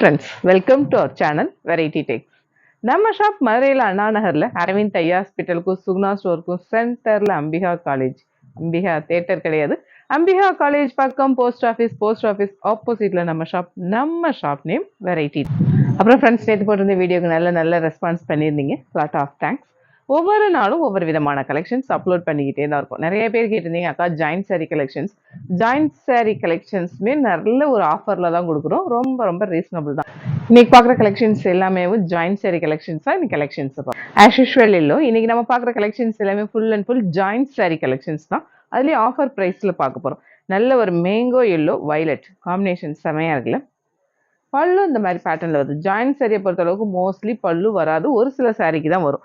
Friends welcome to our channel variety tex நம்ம shop மதுரையில் அண்ணா நகரில் அரவிந்த் ஐயா ஹாஸ்பிட்டலுக்கும் சுகுணா ஸ்டோருக்கும் சென்டரில் அம்பிகா காலேஜ் அம்பிகா தேட்டர் கிடையாது. அம்பிகா காலேஜ் பக்கம் போஸ்ட் ஆஃபீஸ் போஸ்ட் ஆஃபீஸ் ஆப்போசிட்டில் நம்ம ஷாப் நம்ம ஷாப் நேம் வெரைட்டி அப்புறம் ஃப்ரெண்ட்ஸ் நேற்று போட்டிருந்த வீடியோக்கு நல்ல நல்ல ரெஸ்பான்ஸ் பண்ணியிருந்தீங்க. லாட் ஆஃப் தேங்க்ஸ் ஒவ்வொரு நாளும் ஒவ்வொரு விதமான கலெக்ஷன்ஸ் அப்லோட் பண்ணிக்கிட்டே தான் இருக்கும். நிறைய பேர் கேட்டிருந்தீங்க அக்கா joint sari collections joint sari கலெக்ஷன்ஸுமே நல்ல ஒரு ஆஃபரில் தான் கொடுக்குறோம். ரொம்ப ரொம்ப ரீசனபிள் தான். இன்னைக்கு பார்க்குற கலெக்ஷன்ஸ் எல்லாமே ஜாயின்ட் சாரி கலெக்ஷன்ஸ் தான். இன்னைக்கு கலெக்ஷன்ஸ் ஆஸ் யூஷுவல் இல்லோ இன்னைக்கு நம்ம பார்க்குற கலெக்ஷன்ஸ் எல்லாமே full and full joint sari collections தான். அதுலேயும் ஆஃபர் ப்ரைஸில் பார்க்க போகிறோம் நல்ல ஒரு மேங்கோ எல்லோ வைலட் காம்பினேஷன் செமையாக இருக்குல்ல? பல்லு இந்த மாதிரி பேட்டர்னில் வருது. ஜாயின்ட் சாரியை பொறுத்தளவுக்கு மோஸ்ட்லி பல்லு வராது. ஒரு சில சாரிக்கு தான் வரும்.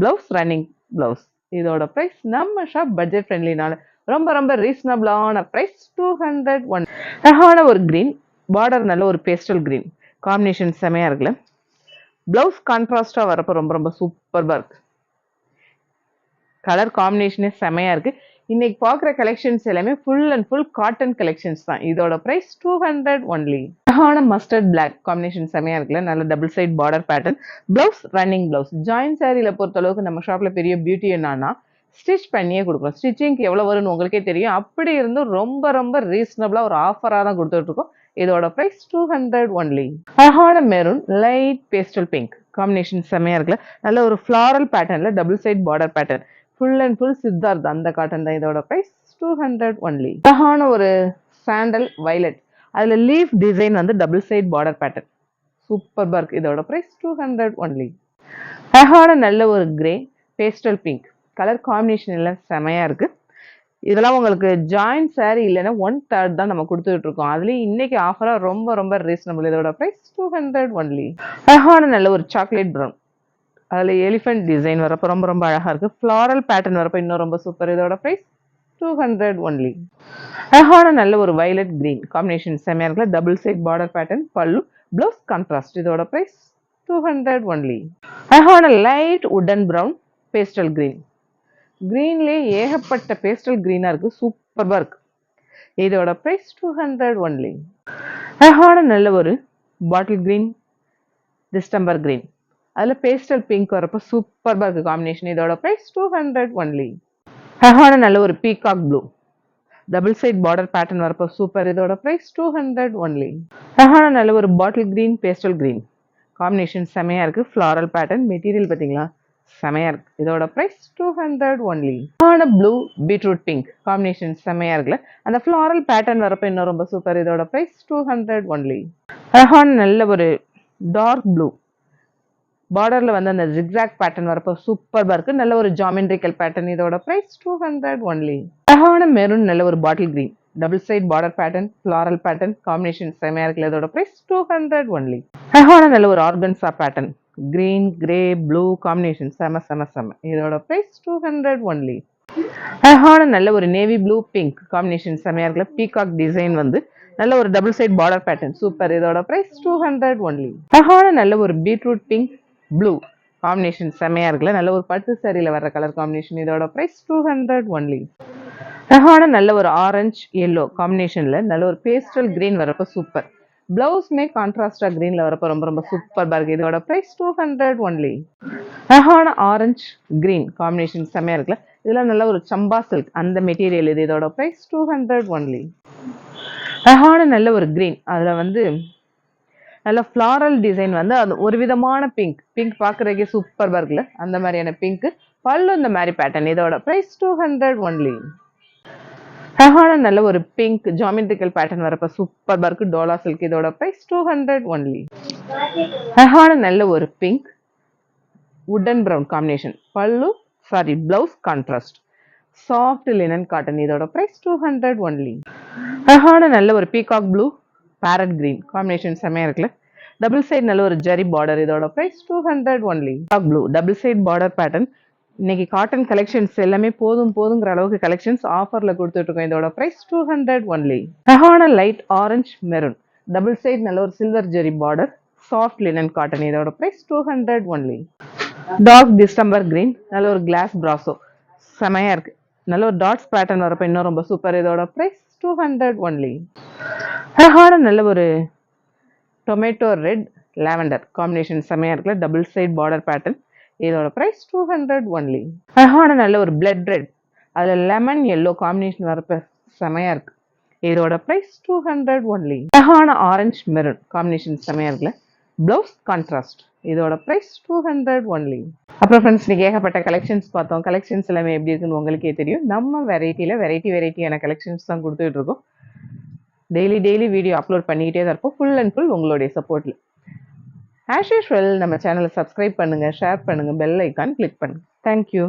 ப்ளவுஸ் ரன்னிங் ப்ளவுஸ் இதோட ப்ரைஸ் நம்ம ஷாப் பட்ஜெட் ஃப்ரெண்ட்லினால ரொம்ப ரொம்ப ரீசனபிளான ப்ரைஸ் டூ ஹண்ட்ரட் ஒன் அழகான ஒரு க்ரீன் பார்டர் நல்ல ஒரு பேஸ்டல் க்ரீன் காம்பினேஷன் செமையாக இருக்குல்ல. ப்ளவுஸ் கான்ட்ராஸ்டாக வரப்போ ரொம்ப ரொம்ப சூப்பர்பாக இருக்குது கலர் காம்பினேஷனே செமையாக இருக்குது இன்றைக்கி பார்க்குற கலெக்ஷன்ஸ் எல்லாமே full and full cotton collections தான். இதோட ப்ரைஸ் டூ ஹண்ட்ரட் ஒன்லி அழகான மஸ்டர்ட் பிளாக் காம்பினேஷன் செமையாக இருக்குல்ல? நல்ல double side border pattern blouse running blouse join சாரியில் பொறுத்தளவுக்கு நம்ம ஷாப்பில் பெரிய பியூட்டி என்னன்னா ஸ்டிச் பண்ணியே கொடுக்குறோம் ஸ்டிச்சிங்க்கு எவ்வளோ வரும்னு உங்களுக்கே தெரியும். அப்படி இருந்தும் ரொம்ப ரொம்ப ரீசனபிளாக ஒரு ஆஃபராக தான் கொடுத்துட்ருக்கோம் இதோட ப்ரைஸ் டூ ஹண்ட்ரட் ஒன்லி அழகான maroon light pastel pink combination செம்மையாக இருக்குல்ல? நல்ல ஒரு ஃப்ளாரல் பேட்டர்னில் double side border pattern full and full Siddharth அந்த காட்டன் தான். இதோட ப்ரைஸ் டூ ஹண்ட்ரட் ஒன்லி அழகான ஒரு சாண்டல் வைலட் அதில் லீஃப் டிசைன் வந்து double side border pattern super work இதோட ப்ரைஸ் டூ ஹண்ட்ரட் ஒன்லி அழகான நல்ல ஒரு grey pastel pink colour combination எல்லாம் செமையாக இருக்குது இதெல்லாம் உங்களுக்கு ஜாயின்ட் சாரி இல்லைன்னா ஒன் தேர்ட் தான் நம்ம கொடுத்துட்டு இருக்கோம். அதுலேயும் இன்னைக்கு ஆஃபராக ரொம்ப ரொம்ப ரீசனபிள் இதோட ப்ரைஸ் டூ ஹண்ட்ரட் ஒன்லி அழகான நல்ல ஒரு சாக்லேட் ப்ரௌன் அதில் எலிஃபென்ட் டிசைன் வரப்போ ரொம்ப ரொம்ப அழகாக இருக்குது ஃப்ளாரல் பேட்டர்ன் வரப்போ இன்னும் ரொம்ப சூப்பர் இதோட ப்ரைஸ் டூ ஹண்ட்ரட் ஒன்லி அழகான நல்ல ஒரு வைலட் கிரீன் காம்பினேஷன் செம்மையாக இருக்குல்ல? Double side border pattern pallu blouse contrast இதோட ப்ரைஸ் டூ ஹண்ட்ரட் ஒன்லி அழகான லைட் உடன் ப்ரௌன் பேஸ்டல் கிரீன் க்ரீன்லேயே ஏகப்பட்ட பேஸ்டல் க்ரீனாக இருக்குது சூப்பராக இருக்குது இதோட ப்ரைஸ் டூ ஹண்ட்ரட் ஒன்லி அழகான நல்ல ஒரு பாட்டில் க்ரீன் டிஸ்டம்பர் க்ரீன் அதில் பேஸ்டல் பிங்க் வரப்போ சூப்பராக இருக்குது காம்பினேஷன் இதோட ப்ரைஸ் டூ ஹண்ட்ரட் ஒன்லி அழகான நல்ல ஒரு peacock blue double side border pattern வரப்போ சூப்பர் இதோட ப்ரைஸ் டூ ஹண்ட்ரட் ஒன்லி அழகான நல்ல ஒரு bottle green pastel green combination செமையாக இருக்குது ஃப்ளாரல் பேட்டர்ன் மெட்டீரியல் பார்த்தீங்களா? செமையாக இருக்கு. இதோட ப்ரைஸ் டூ ஹண்ட்ரட் ஒன்லி அழகான ப்ளூ பீட்ரூட் பிங்க் காம்பினேஷன் செமையாக இருக்குல்ல. அந்த ஃப்ளாரல் பேட்டர்ன் வரப்போ இன்னும் ரொம்ப சூப்பர் இதோட ப்ரைஸ் டூ ஹண்ட்ரட் ஒன்லி அழகான நல்ல ஒரு டார்க் ப்ளூ பார்டரில் வந்து அந்த ஜிக்ஸாக் பேட்டர்ன் வரப்போ சூப்பராக இருக்குது நல்ல ஒரு ஜாமெண்ட்ரிக்கல் பேட்டர்ன் இதோட ப்ரைஸ் டூ ஹண்ட்ரட் ஒன்லி அழகான மெரூன் நல்ல ஒரு bottle green double side border pattern floral pattern combination செமையாக இருக்குது இதோட ப்ரைஸ் டூ ஹண்ட்ரட் ஒன்லி அழகான நல்ல ஒரு organza pattern green grey blue combination செம செம செம. இதோட ப்ரைஸ் டூ ஹண்ட்ரட் ஒன்லி அழகான நல்ல ஒரு நேவி ப்ளூ பிங்க் காம்பினேஷன் செமையாக இருக்குல்ல பீகாக் டிசைன் வந்து நல்ல ஒரு double side border pattern super இதோட ப்ரைஸ் டூ ஹண்ட்ரட் ஒன்லி அழகான நல்ல ஒரு பீட்ரூட் பிங்க் ப்ளூ காம்பினேஷன் செமையாக இருக்குல்ல. நல்ல ஒரு பட்டு சாரியில் வர்ற கலர் காம்பினேஷன் இதோட ப்ரைஸ் டூ ஹண்ட்ரட் ஒன்லி அழகான நல்ல ஒரு ஆரஞ்சு எல்லோ காம்பினேஷனில் நல்ல ஒரு பேஸ்டல் க்ரீன் வரப்போ சூப்பர் பிளவுஸ்மே கான்ட்ராஸ்டாக க்ரீனில் வரப்போ ரொம்ப ரொம்ப சூப்பர் இருக்குது இதோட ப்ரைஸ் டூ ஹண்ட்ரட் ஒன்லி அழகான ஆரஞ்சு க்ரீன் காம்பினேஷன் செம்மையாக இருக்குல்ல. இதெல்லாம் நல்ல ஒரு சம்பா சில்க் அந்த மெட்டீரியல் இது. இதோட ப்ரைஸ் டூ ஹண்ட்ரட் ஒன்லி அழகான நல்ல ஒரு க்ரீன் அதில் வந்து நல்ல ஃப்ளாரல் டிசைன் வந்து அது ஒரு விதமான பிங்க் பிங்க் பார்க்குறதுக்கே சூப்பர் இருக்குல்ல? அந்த மாதிரியான பிங்க் பல்லு இந்த மாதிரி பேட்டர்ன் இதோட ப்ரைஸ் டூ ஹண்ட்ரட் ஒன்லி அழகான நல்ல ஒரு பிங்க் ஜாமெட்ரிக்கல் பேட்டர்ன் வரப்ப சூப்பர் இருக்கு. டோலா சில்க் இதோட ப்ரைஸ் டூ ஹண்ட்ரட் ஒன்லி அழகான நல்ல ஒரு பிங்க் உடன் brown combination pallu sari blouse contrast soft linen cotton இதோட ப்ரைஸ் டூ ஹண்ட்ரட் ஒன்லி அழகான நல்ல ஒரு peacock blue parrot green combination செம்மையா இருக்குல்ல? டபுள் சைட் நல்ல ஒரு ஜெரி பார்டர் இதோட price two hundred only blue double side border pattern இன்னைக்கு காட்டன் கலெக்ஷன்ஸ் எல்லாமே போதும் போதுங்கிற அளவுக்கு கலெக்ஷன்ஸ் ஆஃபர்ல கொடுத்துட்டு இருக்கோம் இதோட price two hundred only ஹெஹான light orange maroon double side நல்ல ஒரு silver zari border soft linen cotton இதோட price two hundred only dark distemper green நல்ல ஒரு கிளாஸ் பிராசோ செமையா இருக்கு. நல்ல ஒரு டாட்ஸ் பேட்டர்ன் வரப்ப இன்னும் ரொம்ப சூப்பர் இதோட பிரைஸ் டூ ஹண்ட்ரட் ஒன்லி அழகான நல்ல ஒரு டொமேட்டோ ரெட் லாவெண்டர் காம்பினேஷன் செம்மையாக இருக்குல்ல? டபுள் சைட் பார்டர் பேட்டர்ன் இதோட ப்ரைஸ் டூ ஹண்ட்ரட் ஒன்லி அழகான நல்ல ஒரு பிளட் ரெட் அதில் லெமன் எல்லோ காம்பினேஷன் வரப்ப செமையாக இருக்கு. இதோட ப்ரைஸ் டூ ஹண்ட்ரட் ஒன்லி அழகான ஆரஞ்சு மெரூன் காம்பினேஷன் செமையாக இருக்குல்ல? ப்ளவுஸ் கான்ட்ராஸ்ட் இதோட ப்ரைஸ் டூ ஹண்ட்ரட் ஒன்லி அப்புறம் ஃப்ரெண்ட்ஸ் நீங்கள் ஏகப்பட்ட கலெக்ஷன்ஸ் பார்த்தோம். கலெக்ஷன்ஸ் எல்லாமே எப்படி இருக்குன்னு உங்களுக்கே தெரியும். நம்ம வெரைட்டியில் வெரைட்டி வெரைட்டியான கலெக்ஷன்ஸ் தான் கொடுத்துட்டு இருக்கோம். டெய்லி டெய்லி வீடியோ அப்லோட் பண்ணிக்கிட்டே தான் இருப்போம். ஃபுல் அண்ட் ஃபுல் உங்களுடைய சப்போர்ட்டில் ஆஸ் யூஷுவல் நம்ம சேனலை சப்ஸ்கிரைப் பண்ணுங்கள் ஷேர் பண்ணுங்கள் பெல் ஐக்கான் கிளிக் பண்ணுங்கள் தேங்க்யூ